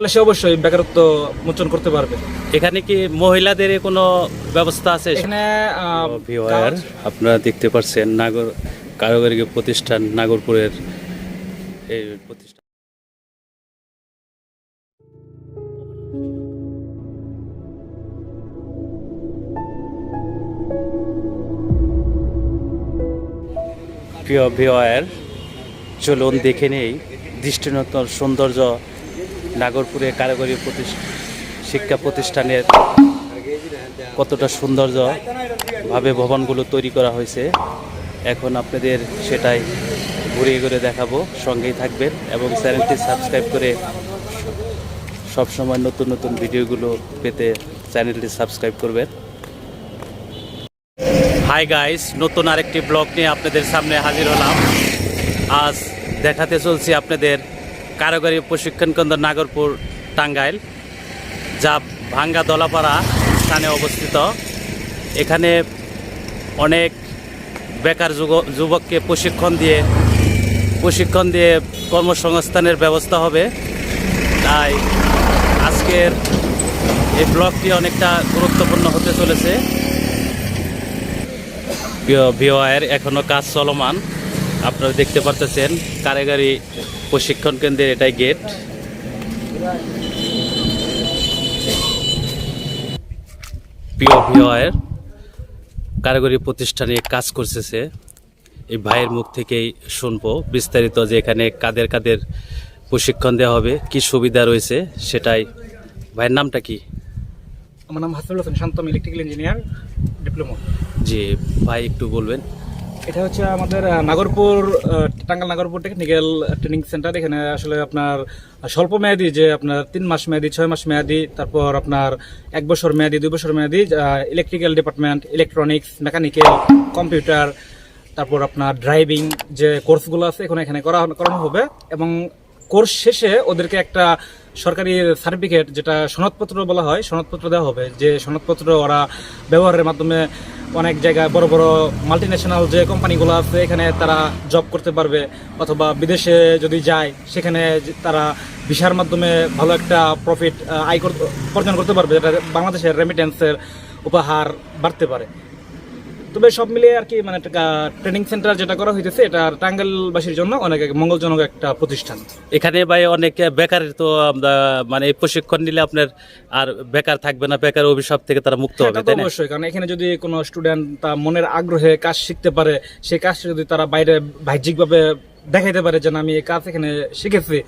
তাহলে সে অবশ্যই বেকারত্ব মোচন করতে পারবে। এখানে কি মহিলাদের কোনো ব্যবস্থা আছে? এখানে ভিওয়ার আপনারা দেখতে পাচ্ছেন নাগর কারিগরি প্রতিষ্ঠান নাগরপুরের এই প্রতিষ্ঠান। প্রিয় ভিওয়ার চলুন দেখে নেই দৃষ্টিনন্দন সৌন্দর্য নাগরপুরে কারিগরি শিক্ষা প্রতিষ্ঠানের কতটা সৌন্দর্যভাবে ভবনগুলো তৈরি করা হয়েছে, এখন আপনাদের সেটাই ঘুরে ঘুরে দেখাবো। সঙ্গেই থাকবেন এবং চ্যানেলটি সাবস্ক্রাইব করে সবসময় নতুন নতুন ভিডিওগুলো পেতে চ্যানেলটি সাবস্ক্রাইব করবেন। হাই গাইস, নতুন আরেকটি ব্লগ নিয়ে আপনাদের সামনে হাজির হলাম। আজ দেখাতে চলছি আপনাদের কারিগরি প্রশিক্ষণ কেন্দ্র নাগরপুর টাঙ্গাইল, যা ভাঙ্গা দলাপাড়া স্থানে অবস্থিত। এখানে অনেক বেকার যুবককে প্রশিক্ষণ দিয়ে প্রশিক্ষণ দিয়ে কর্মসংস্থানের ব্যবস্থা হবে। তাই আজকের এই ব্লগটি অনেকটা গুরুত্বপূর্ণ হতে চলেছে। বিওয়ার এখনও কাজ চলমান। আপনারা দেখতে পারতেছেন, কারিগরি প্রশিক্ষণ কেন্দ্রের এটাই গেট প্রিয় ভিওয়ার কারিগরি প্রতিষ্ঠানে কাজ করতেছে এই ভাইয়ের মুখ থেকেই শুনব বিস্তারিত যে এখানে কাদের কাদের প্রশিক্ষণ দেওয়া হবে কি সুবিধা রয়েছে সেটাই। ভাইয়ের নামটা কি? আমার নাম Hasibul Hossain Shantam electrical engineer diploma. জি ভাই একটু বলবেন। এটা হচ্ছে আমাদের নাগরপুর আহ, Tangail Nagarpur technical training centre এখানে আসলে আপনার স্বল্প মেয়াদি যে আপনার তিন মাস মেয়াদি ছয় মাস মেয়াদি তারপর আপনার এক বছর মেয়াদি দুই বছর মেয়াদি electrical department electronics mechanical computer তারপর আপনার ড্রাইভিং যে কোর্সগুলো আছে এখানে এখানে করা করানো হবে। এবং কোর্স শেষে ওদেরকে একটা সরকারি সার্টিফিকেট যেটা সনদপত্র বলা হয় সনদপত্র দেওয়া হবে। যে সনদপত্র ওরা ব্যবহারের মাধ্যমে অনেক জায়গায় বড় বড় মাল্টি ন্যাশনাল যে কোম্পানিগুলো আছে, এখানে তারা জব করতে পারবে অথবা বিদেশে যদি যায়, সেখানে তারা ভিসার মাধ্যমে ভালো একটা প্রফিট আয় অর্জন করতে পারবে, যেটা বাংলাদেশের রেমিটেন্সের উপহার বাড়তে পারে। তবে সব মিলিয়ে আর কি মানে ট্রেনিং সেন্টার যেটা করা হইতেছে এটা টাঙ্গাইলবাসীর জন্য অনেক মঙ্গলজনক একটা প্রতিষ্ঠান। এখানে ভাই অনেক বেকার তো মানে প্রশিক্ষণ নিলে আপনার আর বেকার থাকবে না বেকার অভিশাপ থেকে তারা মুক্ত হবে হ্যাঁ, তাই না? অবশ্যই কারণ এখানে যদি কোনো স্টুডেন্ট তার মনের আগ্রহে কাজ শিখতে পারে সেই কাজটা যদি তারা বাইরে বাহ্যিকভাবে দেখাইতে পারে যে না আমি এই কাজ এখানে শিখেছি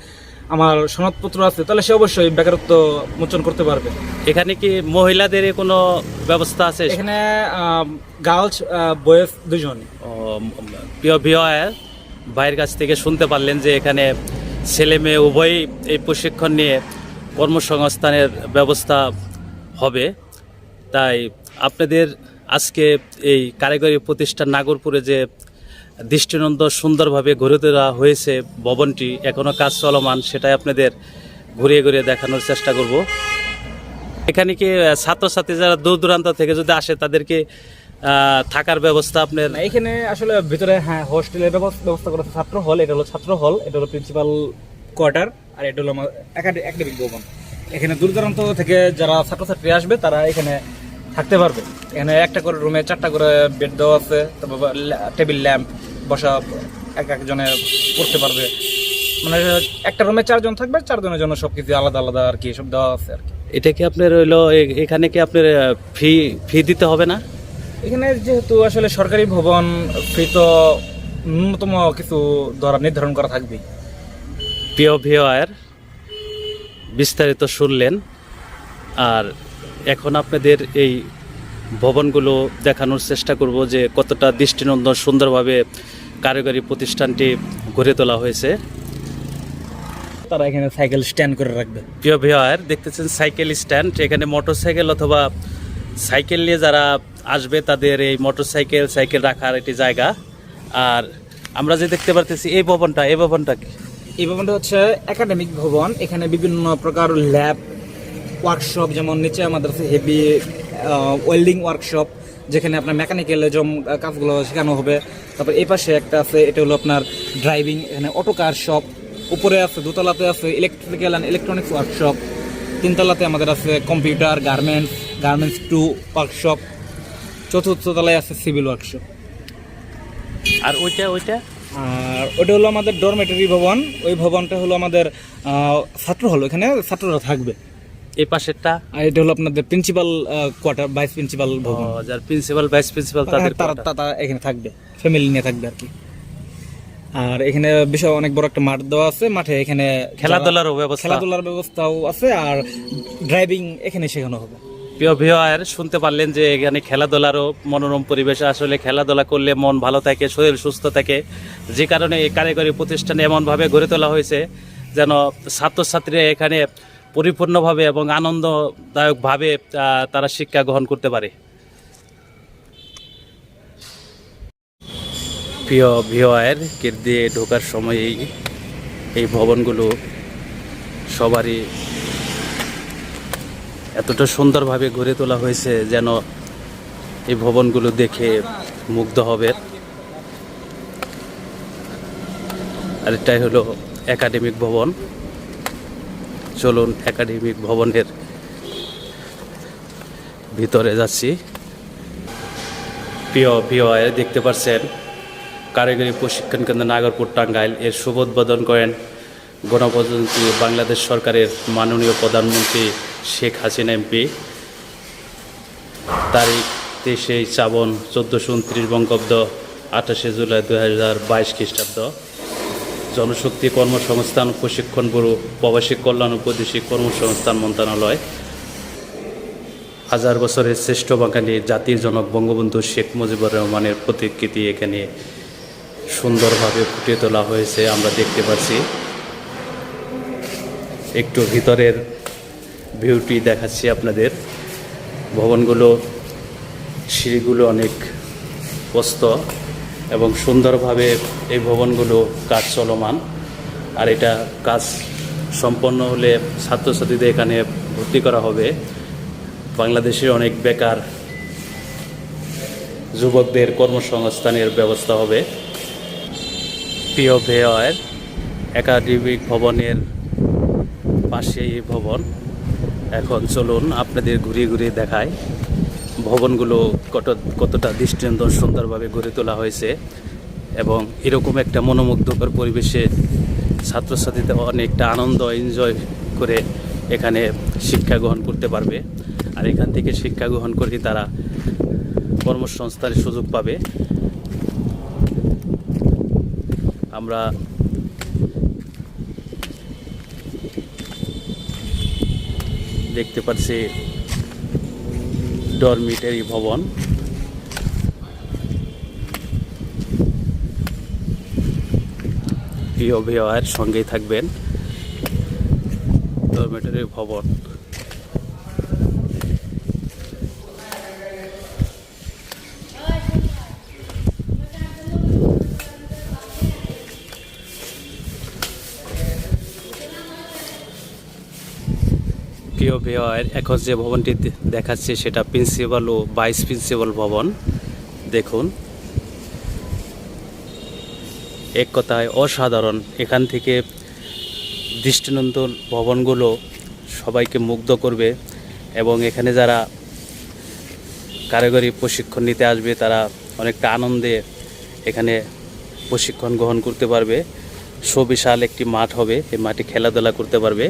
আমার সনদপত্র আছে তাহলে সে অবশ্যই বেকারত্ব মোচন করতে পারবে। এখানে কি মহিলাদের কোনো ব্যবস্থা আছে? এখানে গার্লস বয়েজ দুজন প্রিয় ভিওয়ার ভাইয়ের কাছ থেকে শুনতে পারলেন যে এখানে ছেলে মেয়ে উভয়ই এই প্রশিক্ষণ নিয়ে কর্মসংস্থানের ব্যবস্থা হবে। তাই আপনাদের আজকে এই কারিগরি প্রতিষ্ঠান নাগরপুরে যে দৃষ্টিনন্দ সুন্দরভাবে গড়ে তোলা হয়েছে ভবনটি। এখনও কাজ চলমান, সেটাই আপনাদের ঘুরিয়ে ঘুরিয়ে দেখানোর চেষ্টা করব। এখানে কি ছাত্রছাত্রী যারা দূর দূরান্ত থেকে যদি আসে, তাদেরকে থাকার ব্যবস্থা আপনার? এখানে আসলে ভিতরে হ্যাঁ হোস্টেলের ব্যবস্থা ব্যবস্থা করা ছাত্র হল এটা হলো ছাত্র হল এটা হলো প্রিন্সিপাল কোয়ার্টার আর এটা হলো আমার একাডেমিক ভবন। এখানে দূর দূরান্ত থেকে যারা ছাত্রছাত্রী আসবে, তারা এখানে থাকতে পারবে। এখানে একটা করে রুমে চারটা করে বেড দেওয়া আছে তারপর টেবিল ল্যাম্প বসা এক একজনে পড়তে পারবে। মানে একটা রুমে চারজন থাকবে চারজনের জন্য সব কিছু আলাদা আলাদা আর কি সব দেওয়া আছে আর কি। এটা কি আপনার হইল এখানে কি আপনার ফি ফি দিতে হবে না? এখানে যেহেতু আসলে সরকারি ভবন ফি তো ন্যূনতম কিছু ধরা নির্ধারণ করা থাকবেই। প্রিয় ভিওয়ার বিস্তারিত শুনলেন। আর এখন আপনাদের এই ভবনগুলো দেখানোর চেষ্টা করব যে কতটা দৃষ্টিনন্দন সুন্দরভাবে কারিগরি প্রতিষ্ঠানটি গড়ে তোলা হয়েছে। তারা এখানে সাইকেল স্ট্যান্ড করে রাখবে। প্রিয় ভিওয়ার দেখতেছেন সাইকেল স্ট্যান্ড এখানে মোটরসাইকেল অথবা সাইকেল নিয়ে যারা আসবে তাদের এই মোটরসাইকেল সাইকেল রাখার একটি জায়গা। আর আমরা যে দেখতে পারতেছি এই ভবনটা এই ভবনটা কি? এই ভবনটা হচ্ছে একাডেমিক ভবন। এখানে বিভিন্ন প্রকার ল্যাব ওয়ার্কশপ যেমন নিচে আমাদের আছে হেভি ওয়েল্ডিং ওয়ার্কশপ যেখানে আপনার মেকানিক্যাল যেমন কাজগুলো শেখানো হবে। তারপর এই পাশে একটা আছে এটা হলো আপনার ড্রাইভিং এখানে অটো কার শপ উপরে আছে দোতলাতে আছে ইলেকট্রিক্যাল অ্যান্ড ইলেকট্রনিক্স ওয়ার্কশপ তিনতলাতে আমাদের আছে computer garments garments two workshop চতুর্থ তলায় আছে সিভিল ওয়ার্কশপ আর ওইটা ওইটা? আর ওটা হলো আমাদের ডরমেটরি ভবন ওই ভবনটা হলো আমাদের ছাত্র হল এখানে ছাত্ররা থাকবে। এই পাশেরটা। আর এটা হলো আপনাদের প্রিন্সিপাল কোয়ার্টার ভাইস প্রিন্সিপাল ভবন। যার প্রিন্সিপাল ভাইস প্রিন্সিপাল তাদের তারা তারা এখানে থাকবে ফ্যামিলি নিয়ে থাকবে আর কি। আর এখানে বিশাল অনেক বড় একটা মাঠ দেওয়া আছে মাঠে এখানে খেলাধুলারও ব্যবস্থা। খেলাধুলার ব্যবস্থাও আছে আর ড্রাইভিং এখানে শেখানো হবে। প্রিয় ভিওয়ার শুনতে পারলেন যে এখানে খেলাধুলারও মনোরম পরিবেশ। আসলে খেলাধুলা করলে মন ভালো থাকে শরীর সুস্থ থাকে। যে কারণে এই কারিগরি প্রতিষ্ঠানে এমনভাবে গড়ে তোলা হয়েছে যেন ছাত্রছাত্রীরা এখানে পরিপূর্ণভাবে এবং আনন্দদায়কভাবে তারা শিক্ষা গ্রহণ করতে পারে। প্রিয় ভিওয়ার গেট দিয়ে ঢোকার সময়ই এই ভবনগুলো সবারই এতটা সুন্দরভাবে গড়ে তোলা হয়েছে যেন এই ভবনগুলো দেখে মুগ্ধ হবে। আর এটাই হলো একাডেমিক ভবন। চলুন একাডেমিক ভবনের ভিতরে যাচ্ছি। প্রিয় প্রিয় দেখতে পাচ্ছেন, কারিগরি প্রশিক্ষণ কেন্দ্র নাগরপুর টাঙ্গাইল। এর শুভ উদ্বোধন করেন গণপ্রজাতন্ত্রী বাংলাদেশ সরকারের মাননীয় প্রধানমন্ত্রী শেখ হাসিনা এমপি। তারিখ তেইশে শ্রাবণ চোদ্দোশো উনত্রিশ বঙ্গাব্দ আঠাশে জুলাই দু হাজার বাইশ খ্রিস্টাব্দ। জনশক্তি কর্মসংস্থান, প্রশিক্ষণ ব্যুরো, প্রবাসী কল্যাণ উপদেশিক কর্মসংস্থান মন্ত্রণালয়। হাজার বছরের শ্রেষ্ঠ বাঙালি জাতির জনক বঙ্গবন্ধু শেখ মুজিবুর রহমানের প্রতিকৃতি এখানে সুন্দরভাবে ফুটিয়ে তোলা হয়েছে, আমরা দেখতে পাচ্ছি। একটু ভিতরের ভিউটি দেখাচ্ছি আপনাদের। ভবনগুলো, সিঁড়িগুলো অনেক প্রস্ত এবং সুন্দরভাবে এই ভবনগুলো কাজ চলমান। আর এটা কাজ সম্পন্ন হলে ছাত্রছাত্রীদের এখানে ভর্তি করা হবে। বাংলাদেশের অনেক বেকার যুবকদের কর্মসংস্থানের ব্যবস্থা হবে। প্রিয় ভেয়ের একাডেমিক ভবনের পাশে এই ভবন। এখন চলুন আপনাদের ঘুরিয়ে ঘুরিয়ে দেখায় ভবনগুলো কত কতটা দৃষ্টিনন্দন সুন্দরভাবে গড়ে তোলা হয়েছে এবং এরকম একটা মনোমুগ্ধকর পরিবেশে ছাত্রছাত্রীদের অনেকটা আনন্দ এনজয় করে এখানে শিক্ষা গ্রহণ করতে পারবে। আর এখান থেকে শিক্ষা গ্রহণ করে তারা কর্মসংস্থানের সুযোগ পাবে। আমরা দেখতে পাচ্ছি ডরমিটারি ভবন। প্রিয় ভিওয়ার সঙ্গেই থাকবেন। ডরমিটারি ভবন। প্রিয় ভিওয়ার এখন যে ভবনটি দেখাচ্ছে সেটা প্রিন্সিপাল ও ভাইস প্রিন্সিপাল ভবন। দেখুন। এক কথায় অসাধারণ। এখান থেকে দৃষ্টিনন্দন ভবনগুলো সবাইকে মুগ্ধ করবে এবং এখানে যারা কারিগরি প্রশিক্ষণ নিতে আসবে, তারা অনেকটা আনন্দে এখানে প্রশিক্ষণ গ্রহণ করতে পারবে। সুবিশাল একটি মাঠ হবে। এই মাঠে খেলাধুলা করতে পারবে।